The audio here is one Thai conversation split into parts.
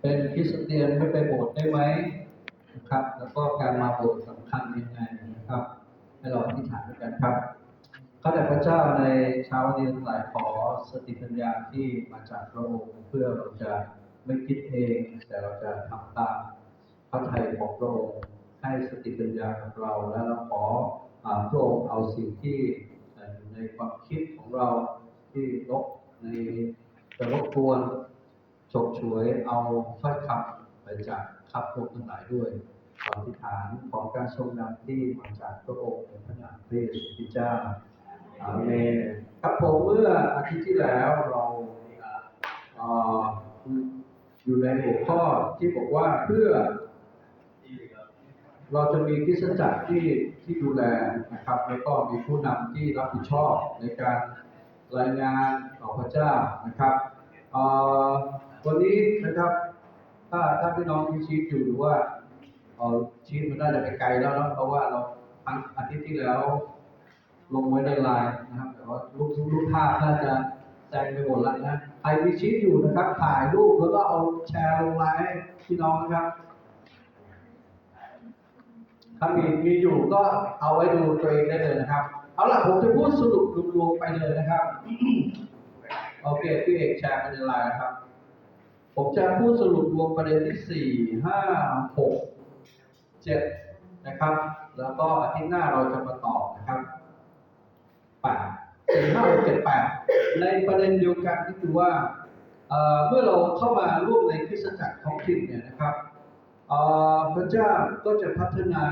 เป็นคริสเตียนไม่ไปโบสถ์ได้ไหมนะครับ แล้วก็การมาโบสถ์สำคัญยังไงนะครับให้เราอธิษฐานด้วยกันครับข้าแต่พระเจ้าในเช้าวันนี้ทั้งหลายขอสติปัญญาที่มาจากพระองค์เพื่อเราจะไม่คิดเอง แต่เราจะทำตามพระทัยของพระองค์ให้สติปัญญากับเรา และเราขอพระองค์เอาสิ่งที่เอ่ในความคิดของเราที่ลบในจะรบกวน ฉกฉวยเอาถ้อยคำไปจากข้าพวกทั้งหลายด้วยขอธิษฐานของการทรงนำที่มาจากพระองค์ในพระนามพระเยซูคริสต์เจ้าอาเมนครับผมเมื่ออาทิตย์ที่แล้วเราอยู่ในหัวข้อที่บอกว่าเพื่อ เราจะมีคริสจักรที่ที่ดูแลนะครับ แล้วก็มีผู้นำที่รับผิดชอบในการรายงานต่อพระเจ้านะครับ วันนี้นะครับ ถ้าถ้าพี่น้องมีชีพอยู่หรือว่าเออชีพมันน่าจะไปไกลแล้วเนาะเพราะว่าเราอาทิตย์ที่แล้ว ลงไว้ในไลน์นะครับแต่ว่ารูปรูปภาพน่าจะแจ้งไปหมดแล้วนะใครมีชีพอยู่นะครับ ถ่ายรูปแล้วก็เอาแชร์ลงไลน์ให้พี่น้องนะครับถ้ามีมีอยู่ก็เอาไว้ดูตัวเองได้เลยนะครับ เอาล่ะผมจะพูดสรุปรวมๆไปเลยนะครับ โอเคพี่เอกแชร์ไปในลน์นะครับ ผมจะพูดสรุปรวมประเด็นที่สี่ห้าหกเจ็ดนะครับ แล้วก็อาทิตย์หน้าเราจะมาตอบนะครับแปดสี่ห้าหกเจ็ดแปดในประเด็นเดียวกันก็คือว่าเมื่อเราเข้ามาร่วมในคริสตจักรท้องถิ่นเนี่ยนะครับพระเจ้าก็จะพัฒนา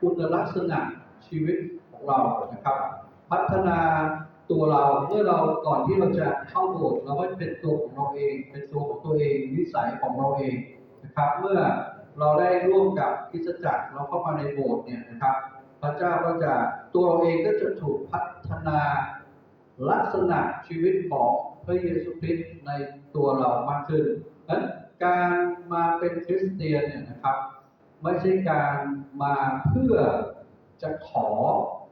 คุณลักษณะชีวิตของเรานะครับ พัฒนา ตัวเราเมื่อเราก่อนที่เราจะเข้าโบสถ์เราก็เป็นตัวของเราเอง เป็นตัวของตัวเองนิสัยของเราเองนะครับ เมื่อเราได้ร่วมกับคิสจักรเราเข้ามาในโบสถ์เนี่ยนะครับ พระเจ้าก็จะตัวเราเองก็จะถูกพัฒนาลักษณะชีวิตของพระเยซูคริสต์ในตัวเรามากขึ้นดังนั้นการมาเป็นคริสเตียนเนี่ยนะครับ ไม่ใช่การมาเพื่อจะขอ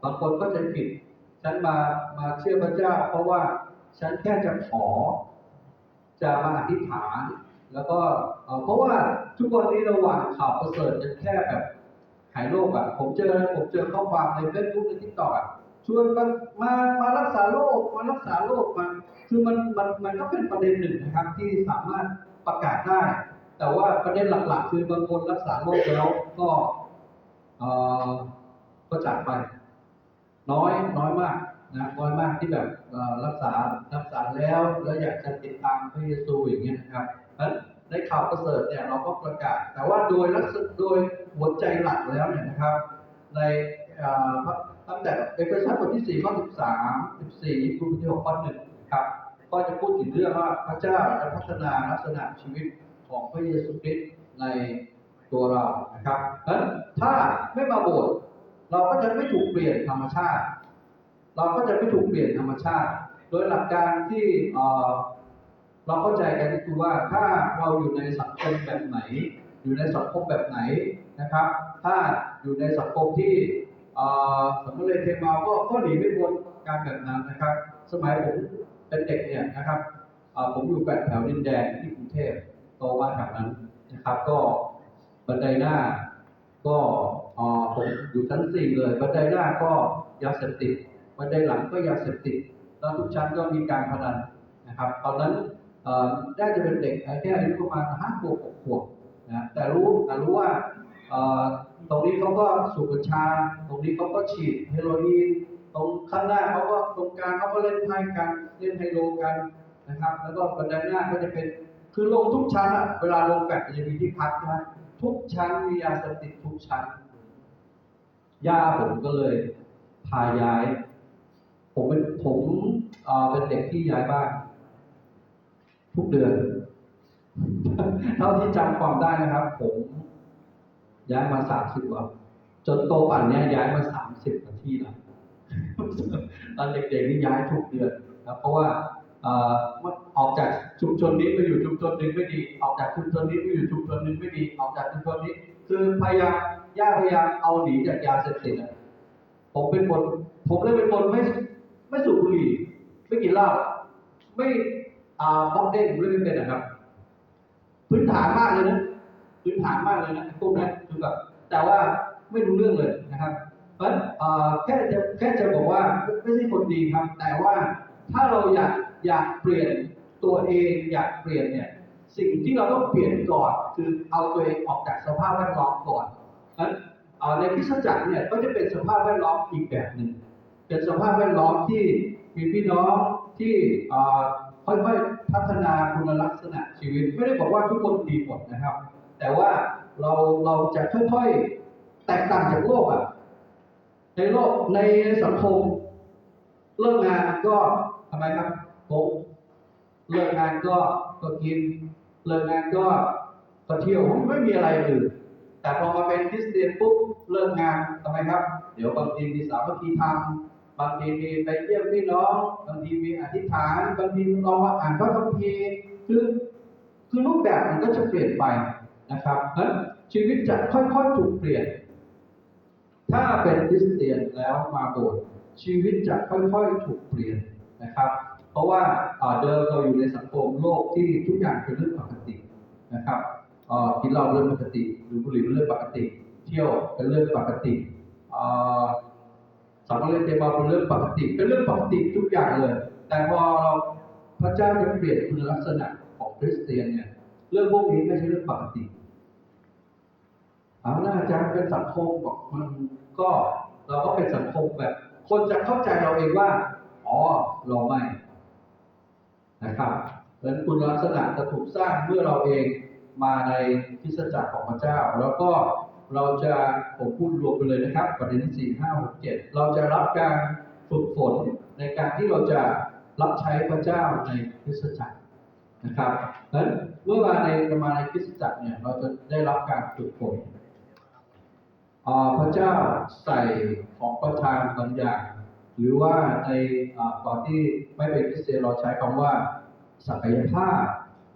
บางคนก็จะผิด ฉันมามาเชื่อพระเจ้า เพราะว่าฉันแค่จะขอ จะมาอธิษฐาน แล้วก็เพราะว่าทุกวันนี้เราหว่านข่าวประเสริฐกันแค่แบบหายโรคอะผมเจอผมเจอข้อความในเฟซบุ๊กในทิกตอกอะชวนมามามารักษาโรคมารักษาโรคมาคือมันมันมันก็เป็นประเด็นหนึ่งนะครับที่สามารถประกาศได้ แต่ว่าประเด็นหลักๆ คือบางคนรักษาโรคแล้วก็เอ่อก็จากไป น้อยน้อยมากนะน้อยมากที่แบบรักษารักษาแล้วแล้วอยากจะติดตามพระเยซูอย่างเงี้ยนะครับเพราะฉะนั้นในข่าวประเสริฐเนี่ยเราก็ประกาศ แต่ว่าโดยลักษณะโดยหัวใจหลักแล้วเนี่ยนะครับ ในอ่อพระตั้งแต่เอเฟซัสบทที่4ข้อ13 14คูณที่6ข้อ1ครับก็จะพูดถึงเรื่องว่าพระเจ้าจะพัฒนาลักษณะชีวิตของพระเยซูคริสต์ในตัวเรานะครับเพราะฉะนั้นถ้าไม่มาโบสถ์ เราก็จะไม่ถูกเปลี่ยนธรรมชาติ เราก็จะไม่ถูกเปลี่ยนธรรมชาติ โดยหลักการที่เราเข้าใจกันก็คือว่าถ้าเราอยู่ในสังคมแบบไหน อยู่ในสังคมแบบไหนนะครับ ถ้าอยู่ในสังคมที่สมมติเลยเทมาก็ก็หนีไม่พ้นการแบบนั้นนะครับ สมัยผมเป็นเด็กเนี่ยนะครับผมอยู่แปดแถวดินแดงที่กรุงเทพโตมาแถวนั้นนะครับ ก็บันไดหน้าก็ อ่อผมอยู่ชั้นสี่เลยบันไดหน้าก็ยาเสพติดบันไดหลังก็ยาเสพติดแล้วทุกชั้นก็มีการพนันนะครับ ตอนนั้นได้จะเป็นเด็กแค่อายุประมาณห้าขวบหกขวบนะแต่รู้แต่รู้ว่าตรงนี้เขาก็สูบกัญชา ตรงนี้เขาก็ฉีดเฮโรอีนตรงข้างหน้าเขาก็ตรงกลางเขาก็เล่นไพ่กันเล่นไฮโลกันนะครับ แล้วก็บันไดหน้าก็จะเป็นคือลงทุกชั้นอะเวลาลงแบบจะมีที่พักใช่ไหมทุกชั้นมียาเสพติดทุกชั้น ย่าผมก็เลยพาย้าย ผมเป็นผมเป็นเด็กที่ย้ายบ้านทุกเดือน เท่าที่จำความได้นะครับ ผมย้ายมาสามสิบกว่าจนโตป่านเนี้ยย้ายมาสามสิบกว่าที่แล้วตอนเด็กๆนี่ย้ายทุกเดือนนะเพราะว่าอ่อออกจากชุมชนนี้ไปอยู่ชุมชนหนึ่งไม่ดี ออกจากชุมชนนี้ไปอยู่ชุมชนหนึ่งไม่ดี ออกจากชุมชนนี้ คือพยายาม ย่าพยายามเอาหนีจากยาเสพติดอะผมเป็นคนผมเลยเป็นคนไม่ไม่สูบบุหรี่ไม่กินเหล้าไม่อ่าบล็อกเด้งผมเลยไม่เป็นนะครับ พื้นฐานมากเลยนะพื้นฐานมากเลยนะพวกนี้คือแบบแต่ว่าไม่รู้เรื่องเลยนะครับ เพราะแค่จะแค่จะบอกว่าไม่ใช่คนดีครับ แต่ว่าถ้าเราอยากอยากเปลี่ยนตัวเองอยากเปลี่ยนเนี่ยสิ่งที่เราต้องเปลี่ยนก่อน คือเอาตัวเองออกจากสภาพแวดล้อมก่อน นั้นในคริสตจักรเนี่ยก็จะเป็นสภาพแวดล้อมอีกแบบหนึ่งเป็นสภาพแวดล้อมที่มีพี่น้องที่ค่อยๆพัฒนาคุณลักษณะชีวิต ไม่ได้บอกว่าทุกคนดีหมดนะครับ แต่ว่าเราเราจะค่อยๆแตกต่างจากโลกอะในโลกในสังคมเลิกงานก็ทำไมครับผมเลิกงานก็ก็กินเลิกงานก็ก็เที่ยวไม่มีอะไรอื่น แต่พอมาเป็นคริสเตียนปุ๊บเลิกงานทำไมครับ เดี๋ยวบางทีมีสามัคคีธรรมบางทีมีไปเยี่ยมพี่น้อง บางทีมีอธิษฐาน บางทีเรามาอ่านพระคัมภีร์คือคือรูปแบบมันก็จะเปลี่ยนไปนะครับนั้นชีวิตจะค่อยๆถูกเปลี่ยน ถ้าเป็นคริสเตียนแล้วมาโบสถ์ชีวิตจะค่อยๆถูกเปลี่ยนนะครับ เพราะว่าเดิมเราอยู่ในสังคมโลกที่ทุกอย่างเป็นเรื่องปกตินะครับ กินเหล้าเรื่องปกติดูบุหรี่เป็นเรื่องปกติ เที่ยวเป็นเรื่องปกติอ่อสังเกตเตมาเป็นเรื่องปกติ เป็นเรื่องปกติทุกอย่างเลย แต่พอเราพระเจ้าจะเปลี่ยนคุณลักษณะของคริสเตียนเนี่ย เรื่องพวกนี้ไม่ใช่เรื่องปกติเอาน่าจะเป็นสังคมบอกมันก็เราก็เป็นสังคมแบบ คนจะเข้าใจเราเองว่า อ๋อเราไม่นะครับเพราะฉะนั้นคุณลักษณะจะถูกสร้างเมื่อเราเอง มาในคิสจักรของพระเจ้า แล้วก็เราจะผมพูดรวมไปเลยนะครับประเด็นที่สี่ห้าหกเจ็ดเราจะรับการฝึกฝนในการที่เราจะรับใช้พระเจ้าในคิสจักรนะครับนั้นเมื่อมาในมาในคิสจักรเนี่ยเราจะได้รับการฝึกฝนพระเจ้าใส่ของประทานบางอย่าง หรือว่าในอตอนที่ไม่เป็นคริสเตียนเราใช้คำว่าศักยภาพ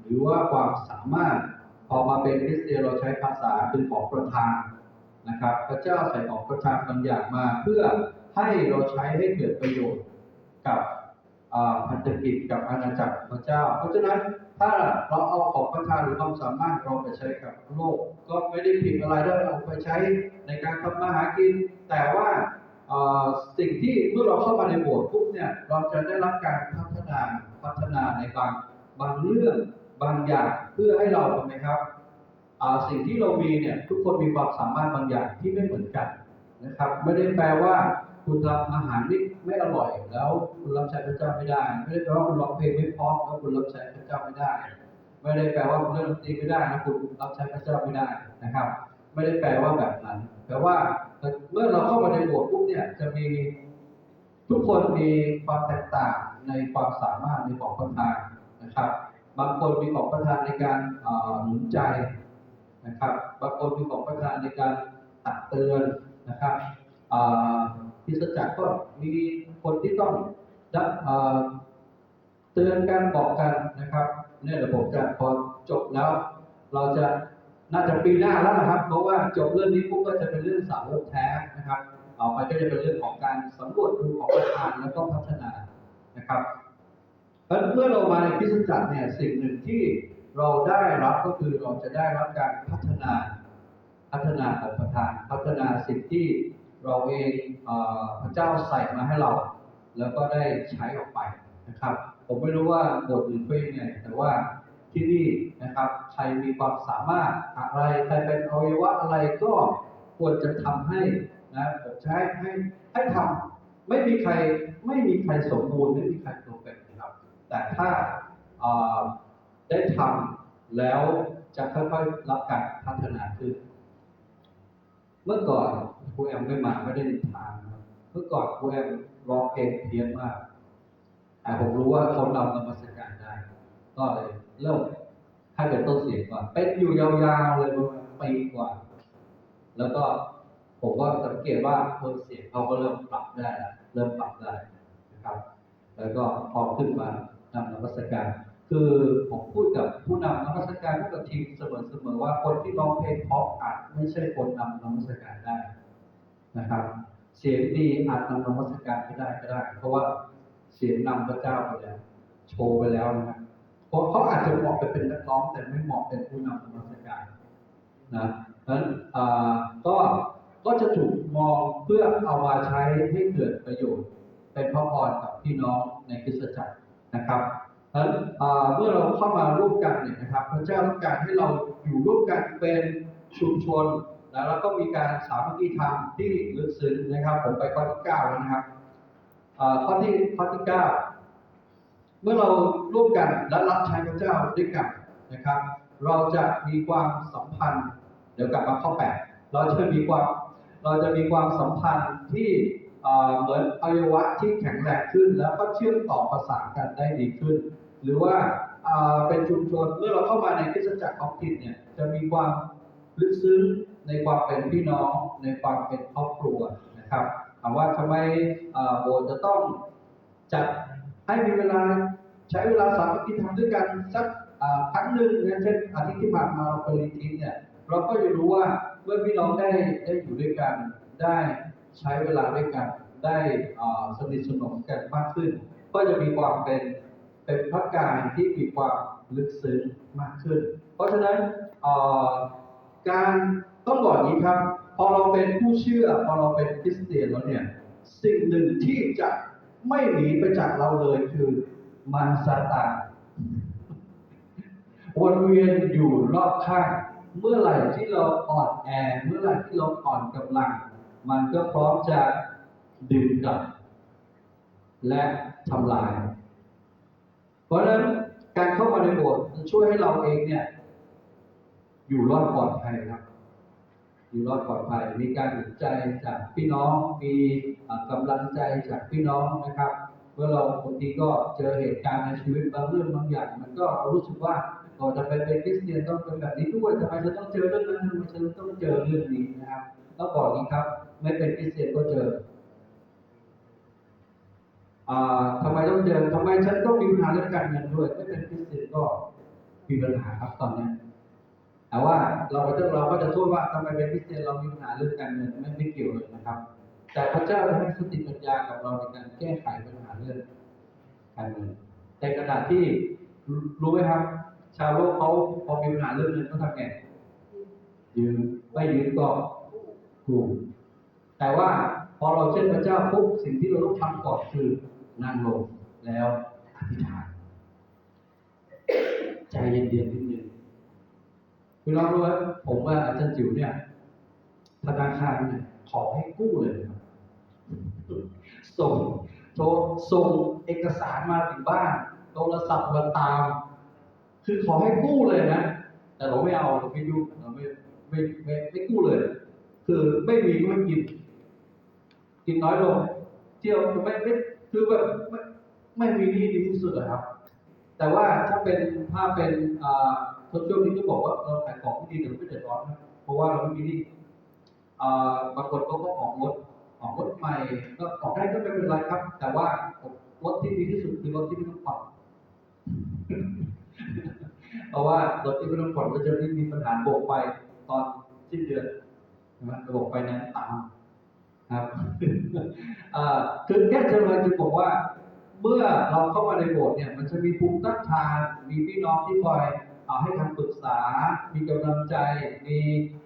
หรือว่าความสามารถ พอมาเป็นคริสเตียนเราใช้ภาษาเป็นของประทานนะครับ พระเจ้าใส่ของประทานบางอย่างมาเพื่อให้เราใช้ให้เกิดประโยชน์กับพันธกิจกับอาณาจักรพระเจ้า เพราะฉะนั้นถ้าเราเอาของประทานหรือความสามารถเราไปใช้กับโลก ก็ไม่ได้ผิดอะไรด้วยเอาไปใช้ในการทำมาหากิน แต่ว่าสิ่งที่เมื่อเราเข้ามาในโบสถ์ปุ๊บเนี่ยเราจะได้รับการพัฒนาพัฒนาในบางบางเรื่อง บางอย่างเพื่อให้เราทำไมครับสิ่งที่เรามีเนี่ยทุกคนมีความสามารถบางอย่างที่ไม่เหมือนกันนะครับ ไม่ได้แปลว่าคุณทำอาหารไม่ไม่อร่อย แล้วคุณรับใช้พระเจ้าไม่ได้ ไม่ได้แปลว่าคุณร้องเพลงไม่เพราะแล้วคุณรับใช้พระเจ้าไม่ได้ ไม่ได้แปลว่าคุณเล่นดนตรีไม่ได้แล้วคุณรับใช้พระเจ้าไม่ได้นะครับ ไม่ได้แปลว่าแบบนั้นแปลว่าเมื่อเราเข้ามาในโบสถ์ปุ๊บเนี่ยจะมีทุกคนมีความแตกต่างในความสามารถในของประทานนะครับ บางคนมีของประทานในการเอ่อหนุนใจนะครับ บางคนมีของประทานในการตักเตือนนะครับพิสจักรก็มีคนที่ต้องดับเตือนกันบอกกันนะครับเนี่ยเดี๋ยวผมจะพอจบแล้ว เราจะน่าจะปีหน้าแล้วนะครับ เพราะว่าจบเรื่องนี้ปุ๊บก็จะเป็นเรื่องสาวกแท้นะครับต่อไปก็จะเป็นเรื่องของการสำรวจดูของประทานแล้วก็พัฒนานะครับ เพราะฉะนั้นเมื่อเรามาในคริสจักรเนี่ยสิ่งหนึ่งที่เราได้รับก็คือเราจะได้รับการพัฒนาพัฒนาของประธาน พัฒนาสิ่งที่เราเองพระเจ้าใส่มาให้เรา แล้วก็ได้ใช้ออกไปนะครับ ผมไม่รู้ว่าบทอื่นเป็นยังไงแต่ว่าที่นี่นะครับใครมีความสามารถอะไรใครเป็นอวัยวะอะไรก็ควรจะทำให้นะผมใช้ให้ให้ทำไม่มีใครไม่มีใครสมบูรณ์ไม่มีใคร แต่ถ้าได้ทำแล้วจะค่อยๆรับการพัฒนาขึ้น เมื่อก่อนครูแอมไม่มาไม่ได้นินทานนะครับเมื่อก่อนครูแอมร้องเพลงเพี้ยนมากแต่ผมรู้ว่าเขานำนมัสการได้ ก็เลยเริ่มให้เป็นต้นเสียงก่อนเป็นอยู่ยาวๆเลยประมาณปีกว่า แล้วก็ผมก็สังเกตว่าต้นเสียงเขาก็เริ่มปรับได้ เริ่มปรับได้นะครับ แล้วก็พอขึ้นมา นำนมัสการคือผมพูดกับผู้นำนมัสการพูดกับทีมเสมอๆว่าคนที่ร้องเพลงเพราะอาจไม่ใช่คนนำนมัสการได้นะครับ เสียงดีอาจนำนมัสการไม่ได้ก็ได้ เพราะว่าเสียงนำพระเจ้าไปแล้วโชว์ไปแล้วนะครับเพราะเขาอาจจะเหมาะไปเป็นนักร้องแต่ไม่เหมาะเป็นผู้นำนมัสการนะเพราะฉะนั้นก็ก็จะถูกมองเพื่อเอามาใช้ให้เกิดประโยชน์ เป็นพระพรกับพี่น้องในคริสตจักร นะครับนั้นเมื่อเราเข้ามาร่วมกันเนี่ยนะครับ พระเจ้าต้องการให้เราอยู่ร่วมกันเป็นชุมชน แล้วก็มีการสามัคคีธรรมที่ลึกซึ้งนะครับ ผมไปข้อที่เก้าแล้วนะครับข้อที่ข้อที่เก้าเมื่อเราร่วมกันและรับใช้พระเจ้าด้วยกันนะครับ เราจะมีความสัมพันธ์ เดี๋ยวกลับมาข้อแปดเราจะมีความเราจะมีความสัมพันธ์ที่ เหมือนอวัยวะที่แข็งแรงขึ้น แล้วก็เชื่อมต่อประสานกันได้ดีขึ้น หรือว่าเป็นชุมชนเมื่อเราเข้ามาในคริสตจักรท้องถิ่นเนี่ยจะมีความลึกซึ้งในความเป็นพี่น้องในความเป็นครอบครัวนะครับถามว่าทำไมเอ่อโบสถ์จะต้องจัดให้มีเวลาใช้เวลาสามัคคีทำด้วยกันสักครั้งหนึ่งนะเช่นอาทิตย์ที่ผ่านมาเราไปรีทรีตเนี่ยเราก็จะรู้ว่าเมื่อพี่น้องได้ได้อยู่ด้วยกันได้ ใช้เวลาด้วยกันได้สนิทสนมกันมากขึ้น ก็จะมีความเป็นเป็นพระกายที่มีความลึกซึ้งมากขึ้น เพราะฉะนั้นการต้องบอกนี้ครับ พอเราเป็นผู้เชื่อพอเราเป็นคริสเตียนแล้วเนี่ยสิ่งหนึ่งที่จะไม่หนีไปจากเราเลยคือมันซาตานวนเวียนอยู่รอบข้าง เมื่อไหร่ที่เราอ่อนแอ เมื่อไหร่ที่เราอ่อนกำลัง มันก็พร้อมจะดึงกลับ และทำลาย เพราะฉะนั้นการเข้ามาในโบสถ์จะช่วยให้เราเองเนี่ย อยู่รอดปลอดภัยครับ อยู่รอดปลอดภัย มีการหนุนใจจากพี่น้อง มีอ่ากำลังใจจากพี่น้องนะครับเมื่อเราบางทีก็เจอเหตุการณ์ในชีวิตบางเรื่องบางอย่าง มันก็รู้สึกว่าเราจะไปเป็นคริสเตียนต้องเป็นแบบนี้ด้วยทำไมฉันต้องเจอเรื่องนั้นทำไมฉันต้องเจอเรื่องนี้นะครับต้องบอกอย่างนี้ครับ ไม่เป็นคริสเตียนก็เจออ่าทำไมต้องเจอทำไมฉันต้องมีปัญหาเรื่องการเงินด้วยไม่เป็นคริสเตียนก็มีปัญหาครับตอนนี้แต่ว่าเราก็จะเราก็จะโทษว่าทำไมเป็นคริสเตียนเรามีปัญหาเรื่องการเงินไม่ไม่เกี่ยวเลยนะครับ แต่พระเจ้าให้สติปัญญากับเราในการแก้ไขปัญหาเรื่องการเงินในขณะที่รู้รู้ไหมครับ ชาวโลกเขาพอมีปัญหาเรื่องเงินเขาทำไงยืมไม่ยืมก็กู้ แต่ว่าพอเราเชื่อพระเจ้าปุ๊บสิ่งที่เราต้องทำก่อนคือนั่งลงแล้วอธิษฐาน ใจเย็นๆนิดนึงพี่น้อรู้ไหมผมว่าอาจารย์จิ๋วเนี่ยธนาคารเนี่ยขอให้กู้เลยครับส่งโทรส่งเอกสารมาถึงบ้านโทรศัพท์มาตาม คือขอให้กู้เลยนะ แต่เราไม่เอาเราไม่ยุ่งเราไม่ไม่ไม่ไม่กู้เลย คือไม่มีก็ไม่กิน กินน้อยลง เที่ยวไม่ไม่คือแบบไม่ไม่มีนี่ดีที่สุดครับ แต่ว่าถ้าเป็นถ้าเป็นอ่าช่วงนี้ก็บอกว่าเราขายของที่ดีแต่ไม่เดือดร้อนนะเพราะว่าเราไม่มีนี่อ่าบางคนเขาก็ออกรถออกรถใหม่ก็ออกได้ก็ไม่เป็นไรครับ แต่ว่ารถที่ดีที่สุดคือรถที่ไม่ต้องผ่อนเพราะว่ารถที่ไม่ต้องผ่อนก็จะไม่มีปัญหาโบกไปตอนสิ้นเดือนใช่ไหมระบบไฟแนนซ์ตาม ครับคือแค่จะเลยจะบอกว่า เมื่อเราเข้ามาในโบสถ์เนี่ยมันจะมีภูมิต้านทาน มีพี่น้องที่คอยเอาให้คำปรึกษา มีกำลังใจ มี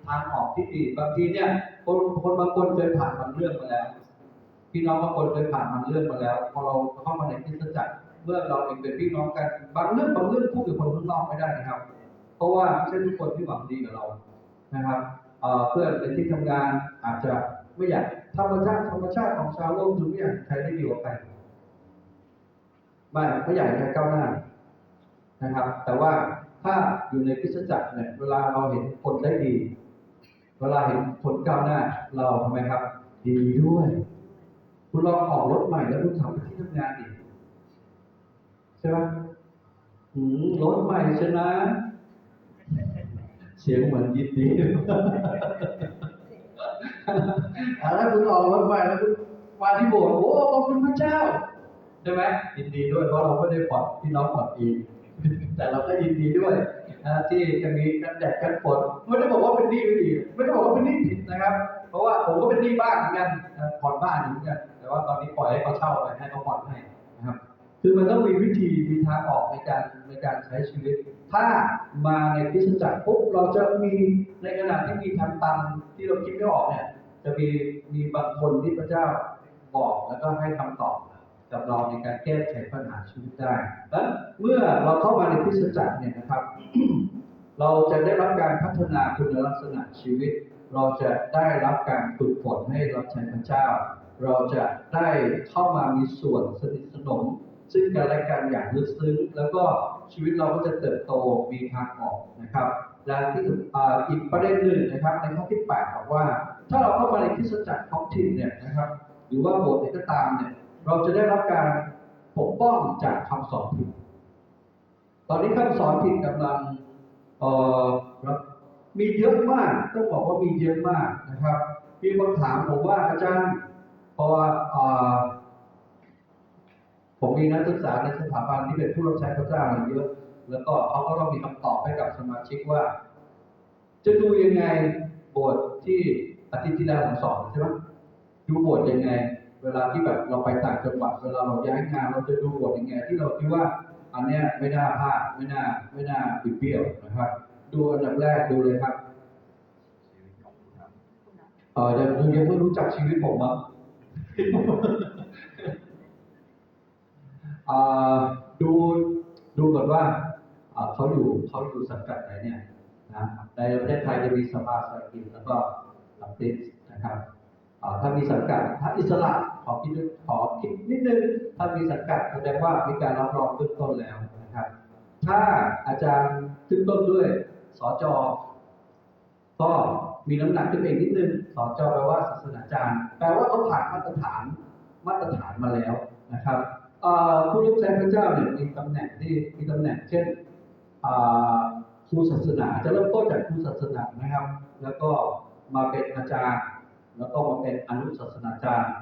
ทางออกที่ดี บางทีเนี่ยคนคนบางคนเคยผ่านบางเรื่องมาแล้ว พี่น้องบางคนเคยผ่านบางเรื่องมาแล้ว พอเราเข้ามาในคริสจักรเมื่อเราเองเป็นพี่น้องกัน บางเรื่องบางเรื่องพูดกับคนข้างนอกไม่ได้นะครับ เพราะว่าไม่ใช่ทุกคนที่หวังดีกับเรา นะครับเเพื่อนในที่ทำงานอาจจะ ไม่อยากธรรมชาติธรรมชาติของชาวโลกคือไม่อยากใครได้ดีกว่าใครไม่ไม่อยากให้ใครก้าวหน้านะครับ แต่ว่าถ้าอยู่ในคริสตจักรเนี่ยเวลาเราเห็นคนได้ดี เวลาเห็นคนก้าวหน้า เราทำไมครับ ดีด้วย คุณลองออกรถใหม่แล้วคุณขับไปที่ทำงานดิใช่ไหมรถใหม่ชนะ เสียงเหมือนยินดี ถ้าคุณออกรถใหม่แล้วคุณมาที่โบสถ์โอ้ขอบคุณพระเจ้าใช่ไหมยินดีด้วยเพราะเราไม่ได้ผ่อนพี่น้องผ่อนเองแต่เราก็ยินดีด้วยนะที่จะมีกันแดดกันฝนไม่ได้บอกว่าเป็นหนี้ไม่ดี ไม่ได้บอกว่าเป็นหนี้ผิดนะครับ เพราะว่าผมก็เป็นหนี้บ้านเหมือนกันผ่อนบ้านอยู่เหมือนกันแต่ว่าตอนนี้ปล่อยให้เขาเช่าไปให้เขาผ่อนให้นะครับ คือมันต้องมีวิธีมีทางออกในการในการใช้ชีวิต ถ้ามาในคริสจักรปุ๊บเราจะมีในขณะที่มีทางตันที่เราคิดไม่ออกเนี่ย จะมีมีบางคนที่พระเจ้าบอกแล้วก็ให้คำตอบกับเราในการแก้ไขปัญหาชีวิตได้และเมื่อเราเข้ามาในคริสจักรเนี่ยนะครับ เราจะได้รับการพัฒนาคุณลักษณะชีวิต เราจะได้รับการฝึกฝนให้รับใช้พระเจ้า เราจะได้เข้ามามีส่วนสนิทสนม ซึ่งกันและกันอย่างลึกซึ้ง แล้วก็ชีวิตเราก็จะเติบโตมีทางออกนะครับและที่สุดอ่าอีกประเด็นหนึ่งนะครับในข้อที่แปดบอกว่า ถ้าเราเข้ามาในคริสจักรท้องถิ่นเนี่ยนะครับ หรือว่าโบสถ์ไหนก็ตามเนี่ยเราจะได้รับการปกป้องจากคำสอนผิด ตอนนี้คำสอนผิดกำลังเอ่อมีเยอะมากต้องบอกว่ามีเยอะมากนะครับ มีคนถามผมว่าอาจารย์พออ่อ ผมมีนักศึกษาในสถาบันที่เป็นผู้รับใช้พระเจ้าเยอะ แล้วก็เขาก็ต้องมีคำตอบให้กับสมาชิกว่า จะดูยังไงโบสถ์ที่อาทิตย์ที่แล้วผมสอนใช่ไหมดูโบสถ์ยังไง เวลาที่แบบเราไปต่างจังหวัดเวลาเราย้ายงานเราจะดูโบสถ์ยังไง ที่เราคิดว่าอันเนี้ยไม่น่าพลาดไม่น่าไม่น่าปิดเบี้ยวนะครับ ดูอันดับแรกดูเลยครับเออยังดูยังไม่รู้จักชีวิตผมมั้งอ่า ดูดูก่อนว่าเขาอยู่เขาอยู่สังกัดไหนเนี่ยนะในประเทศไทยจะมีสภาสกิจแล้วก็ลับตินะครับถ้ามีสังกัดถ้าอิสระขอคิดขอคิดนิดนึงถ้ามีสังกัดแสดงว่ามีการรับรองเบื้องต้นแล้วนะครับ ถ้าอาจารย์ขึ้นต้นด้วยสจก็มีน้ำหนักขึ้นไปอีกนิดนึงสจแปลว่าศาสนาจารย์ แปลว่าเขาผ่านมาตรฐานมาตรฐานมาแล้วนะครับ ผู้รับใช้พระเจ้าเนี่ยมีตำแหน่งที่มีตำแหน่งเช่นครูศาสนาจะเริ่มต้นจากครูศาสนานะครับ แล้วก็มาเป็นอาจารย์ แล้วก็มาเป็นอนุศาสนาจารย์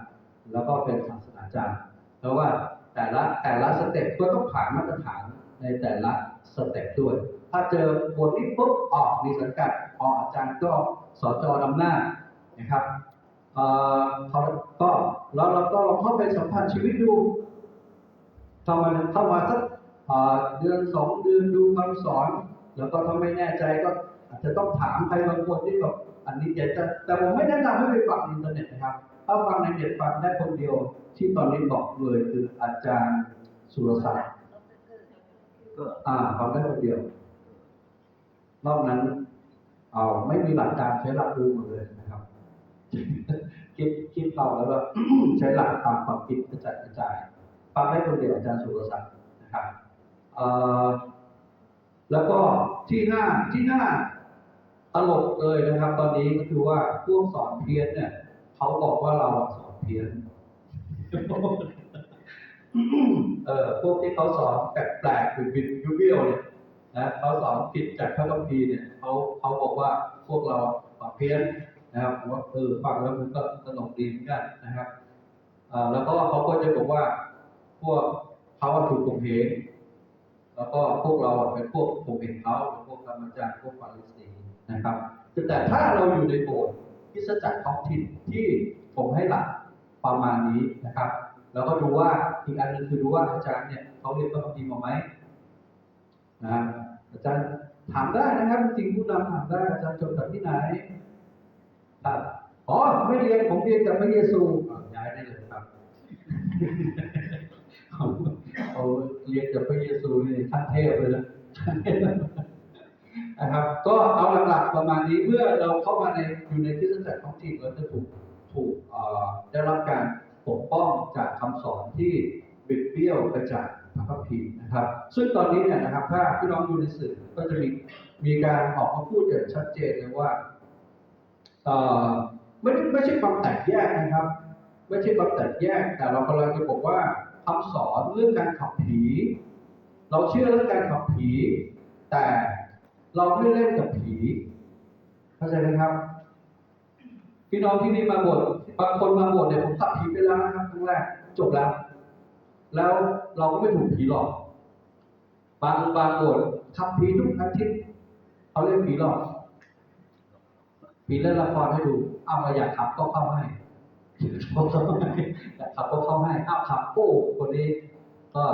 แล้วก็เป็นศาสนาจารย์เพราะว่าแต่ละแต่ละสเต็ปก็ต้องผ่านมาตรฐานในแต่ละสเต็ปด้วย ถ้าเจอบทนี้ปุ๊บออกมีสังกัดออกอาจารย์ก็สจนำหน้านะครับเอ่อเขาก็แล้วเราก็ลองเข้าไปสัมพันธ์ชีวิตดู เข้ามาเข้ามาสักเดือนสองเดือนดูคำสอน แล้วก็ถ้าไม่แน่ใจก็อาจจะต้องถามใครบางคนที่แบบอันนี้จะแต่แต่ผมไม่แนะนำให้ไปฟังอินเทอร์เน็ตนะครับถ้าฟังในเน็ตฟังได้คนเดียวที่ตอนนี้บอกเลยคืออาจารย์สุรศักดิ์ก็อ่าฟังได้คนเดียวนอกนั้นเอาไม่มีหลักการใช้หลักดูหมดเลยนะครับคิดคิดเอาแล้วก็ใช้หลักตามความคิดกระจายกระจาย ฟังได้คนเดียวอาจารย์สุรศักดิ์นะครับแล้วก็ที่หน้าที่หน้าตลกเลยนะครับ ตอนนี้ก็คือว่าพวกสอนเพี้ยนเนี่ยเขาบอกว่าเราสอนเพี้ยนเออพวกที่เขาสอนแปลกๆหรือบิดยุเบี้ยวเนี่ยนะเขาสอนผิดจากพระคัมภีร์เนี่ยเขาเขาบอกว่าพวกเราสอนเพี้ยนนะครับว่าเออฟังแล้วมันก็สนุกดีเหมือนกันนะครับอ่าแล้วก็เขาก็จะบอกว่า พวกเขาว่าถูกข่มเหงแล้วก็พวกเราเป็นพวกข่มเหงเขาเป็นพวกธรรมจารย์พวกฟาริสีนะครับ แต่ถ้าเราอยู่ในโบสถ์คริสจักรท้องถิ่นที่ผมให้หลักประมาณนี้นะครับ แล้วก็ดูว่าอีกอันหนึงคือดูว่าอาจารย์เนี่ยเขาเรียนพระคัมภีร์มาไหมนะอาจารย์ถามได้นะครับ จริงผู้นำถามได้อาจารย์จบจากที่ไหนครับอ๋อไม่เรียนผมเรียนจากพระเยซูย้ายได้เลยครับ เอาเรียนจากพระเยซูนี่ขั้นเทพเลยนะนะครับ ก็เอาหลักๆประมาณนี้เมื่อเราเข้ามาในอยู่ในคริสตจักรท้องถิ่นเราจะถูกถูกได้รับการปกป้องจากคำสอนที่บิดเบี้ยวไปจากพระคัมภีร์นะครับ ซึ่งตอนนี้เนี่ยนะครับ ถ้าพี่น้องดูในสื่อก็จะมีมีการออกมาพูดอย่างชัดเจนเลยว่าไม่ได้ไม่ใช่ความแตกแยกนะครับ ไม่ใช่ความแตกแยก แต่เรากำลังจะบอกว่า คำสอนเรื่องการขับผี เราเชื่อเรื่องการขับผี แต่เราไม่เล่นกับผี เข้าใจไหมครับพี่น้องที่นี่มาบวชบางคนมาบวชเนี่ยผมขับผีไปแล้วนะครับครั้งแรกจบแล้ว แล้วเราก็ไม่ถูกผีหลอก บางบางบวชขับผีทุกอาทิตย์เขาเรียกผีหลอกผีเล่นละครให้ดู เอามาอยากขับก็เข้าให้ เขาเข้าให้อยากขับก็เข้าให้อ้าวขับโอ้คนนี้ ก็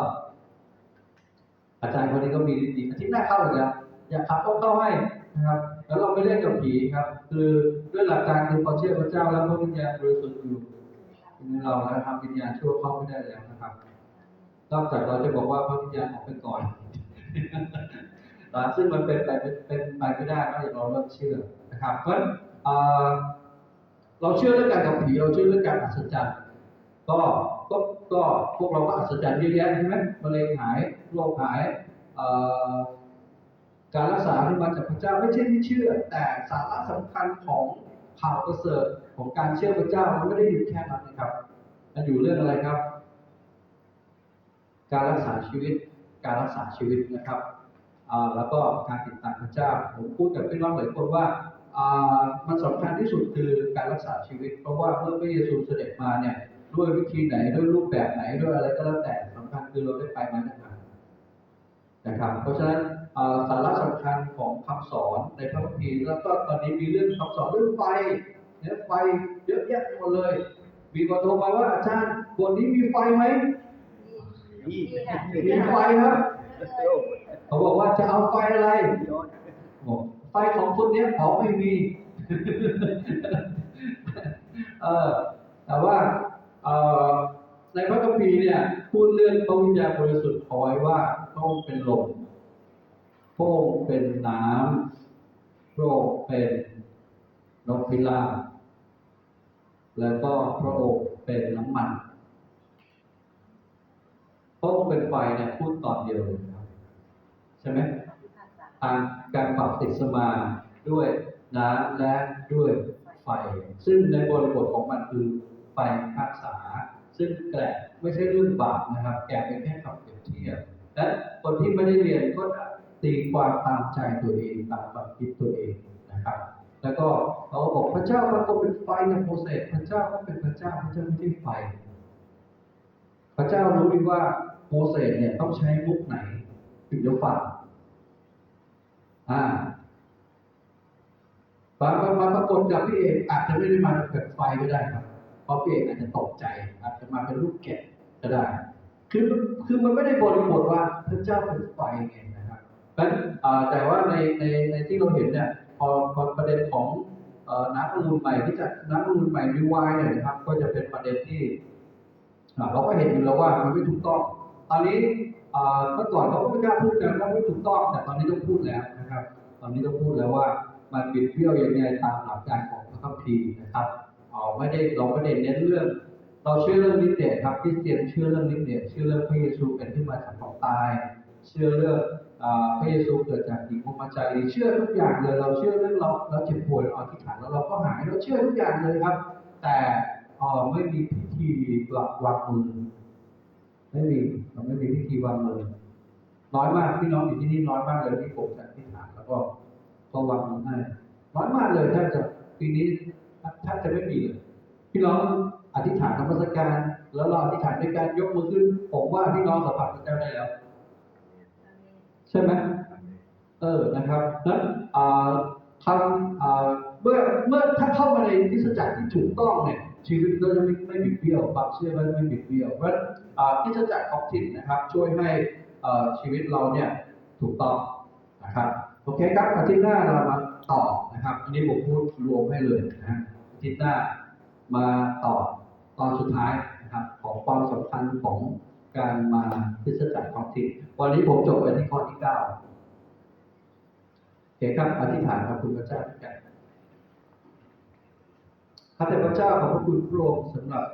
อาจารย์คนนี้ก็มีดีอาทิตย์หน้าเข้าอีกแล้วอยากขับก็เข้าให้นะครับ แล้วเราไม่เล่นกับผีครับ คือด้วยหลักการคือพอเชื่อพระเจ้าแล้วพระวิญญาณบริสุทธิ์อยู่ในเราแล้วทำวิญญาณชั่วเข้าไม่ได้แล้วนะครับนอกจากเราจะบอกว่าพระวิญญาณออกไปก่อนซึ่งมันเป็นไปเป็นไปไม่ได้นอกจากเราเริ่มเชื่อนะครับ เพราะ เราเชื่อเรื่องการกับผีเราเชื่อเรื่องการอัศจรรย์ ก็ก็ก็พวกเราก็อัศจรรย์เยอะแยะใช่ไหมมะเร็งหายโรคหายการรักษาที่มาจากพระเจ้าไม่ใช่ที่เชื่อ แต่สาระสำคัญของข่าวประเสริฐของการเชื่อพระเจ้ามันไม่ได้อยู่แค่นั้นนะครับ มันอยู่เรื่องอะไรครับ การรักษาชีวิต การรักษาชีวิตนะครับแล้วก็การติดตามพระเจ้าผมพูดกับพี่น้องหลายคนว่า มันสำคัญที่สุดคือการรักษาชีวิต เพราะว่าเมื่อพระเยซูเสด็จมาเนี่ยด้วยวิธีไหนด้วยรูปแบบไหนด้วยอะไรก็แล้วแต่สำคัญคือเราได้ไปมาจากไหนนะครับ เพราะฉะนั้นอ่าสาระสำคัญของคำสอนในพระคัมภีร์แล้วก็ตอนนี้มีเรื่องคำสอนเรื่องไฟเนี่ยไฟเยอะแยะไปหมดเลย มีคนโทรมาว่าอาจารย์บนนี้มีไฟไหมนี่มีไฟครับเขาบอกว่าจะเอาไฟอะไรบอกไฟของคนเนี้ยเขาไม่มีเออแต่ว่าเออในพระคัมภีร์เนี่ยพูดเรื่องพระวิญญาณบริสุทธิ์เอาไว้ว่าพระองค์เป็นลมพระองค์เป็นน้ำพระองค์เป็นนกพิราบแล้วก็พระองค์เป็นน้ำมันพระองค์เป็นไฟเนี่ยพูดตอนเดียวเลยครับใช่ไหม ทางการปรับติดสมาด้วยน้ำและด้วยไฟ ซึ่งในบริบทของมันคือไฟพิพากษา ซึ่งแกะไม่ใช่เรื่องบาปนะครับ แกเป็นแค่คำเปรียบเทียบและคนที่ไม่ได้เรียนก็จะตีความตามใจตัวเองตามความคิดตัวเองนะครับ แล้วก็เขาบอกพระเจ้ามันก็เป็นไฟนะโมเสสพระเจ้าก็เป็นพระเจ้าพระเจ้าไม่ใช่ไฟ พระเจ้ารู้ดีว่าโมเสสเนี่ยต้องใช้มุกไหนถึงจะฟัง อ่าบางบางบางปรากฏกับพี่เอกอาจจะไม่ได้มาแบบไฟก็ได้ครับ เพราะพี่เอกอาจจะตกใจ อาจจะมาเป็นลูกแกะก็ได้ คือคือมันไม่ได้บริบทว่าพระเจ้าเป็นไฟไงนะครับเพราะฉะนั้นอ่แต่ว่าในในในที่เราเห็นเนี่ยพอพอประเด็นของน้ำองุ่นใหม่ที่จะน้ำองุ่นใหม่รีวายเนี่ยนะครับ ก็จะเป็นประเด็นที่เราก็เห็นอยู่แล้วว่ามันไม่ถูกต้อง ตอนนี้ เมื่อก่อนเขาก็ไม่กล้าพูดกันว่าไม่ถูกต้อง แต่ตอนนี้ต้องพูดแล้วนะครับ ตอนนี้ต้องพูดแล้วว่ามันบิดเบี้ยวยังไงตามหลักการของพระคัมภีร์นะครับเอาไม่ได้เราไม่ได้เน้นเรื่อง เราเชื่อเรื่องนิเดชครับคริสเตียนเชื่อเรื่องนิเดชเชื่อเรื่องพระเยซูเป็นขึ้นมาจากความตาย เชื่อเรื่องพระเยซูเกิดจากหญิงพรหมจารีเชื่อทุกอย่างเลย เราเชื่อเรื่องเราเราเจ็บป่วยเราอธิษฐานแล้วเราก็หายเราเชื่อทุกอย่างเลยครับ แต่ไม่มีพิธีวางวางมือ ไม่มีเราไม่มีพิธีวางมือน้อยมากพี่น้องอยู่ที่นี่น้อยมากเลยที่ผมจะอธิษฐานแล้วก็ก็วางมือให้น้อยมากเลยถ้าจะปีนี้ถ้าจะไม่มีเลยพี่น้องอธิษฐานนมัสการแล้วเราอธิษฐานด้วยการยกมือขึ้น ผมว่าพี่น้องสัมผัสพระเจ้าได้แล้ว ใช่ไหมเออนะครับนั้นทำเมื่อเมื่อถ้าเข้ามาในคริสตจักรที่ถูกต้องเนี่ย ชีวิตก็จะไม่ไม่บิดเบี้ยวความเชื่อก็จะไม่บิดเบี้ยวเพราะฉะนั้นอ่าคริสตจักรท้องถิ่นนะครับ ช่วยให้ชีวิตเราเนี่ยถูกต้องนะครับโอเคครับอาทิตย์หน้าเรามาต่อนะครับ อันนี้ผมพูดรวมให้เลยนะอาทิตย์หน้ามาต่อตอนสุดท้ายนะครับ ของความสำคัญของการมาคริจักรท้องถิ่นวันนี้ผมจบไปที่ข้อที่เก้าโอเคครับอธิษฐานครับคุณพระเจ้าด้วยกัน ข้าแต่พระเจ้าขอบพระคุณพระองค์สำหรับ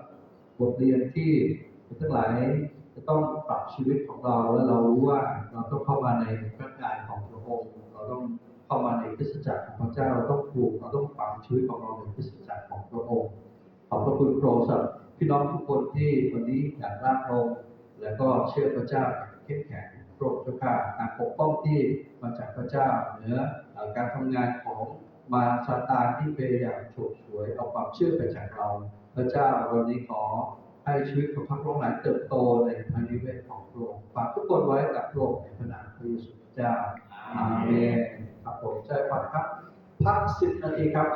บทเรียนที่ทั้งหลายจะต้องปรับชีวิตของเราและเรารู้ว่าเราต้องเข้ามาในพระกายของพระองค์เราต้องเข้ามาในคริสจักรของพระเจ้าเราต้องปลูกเราต้องฝังชีวิตของเราในคริสจักรของพระองค์ขอบพระคุณพระองค์สำหรับพี่น้องทุกคนที่วันนี้อยากรับพระองค์และก็เชื่อพระเจ้าเข้มแข็งพระองค์เจ้าข้าการปกป้องที่มาจากพระเจ้าเหนือเอ่อการทำงานของ มาซาตานที่พยายามฉกฉวยเอาความเชื่อไปจากเรา พระเจ้าวันนี้ขอให้ชีวิตของพระองค์หลายเติบโตในพระนิเวศของพระองค์ฝากทุกคนไว้กับพระองค์ในพระนามพระเยซูเจ้าอาเมนครับผมใช่ครับพักสิบนาทีครับ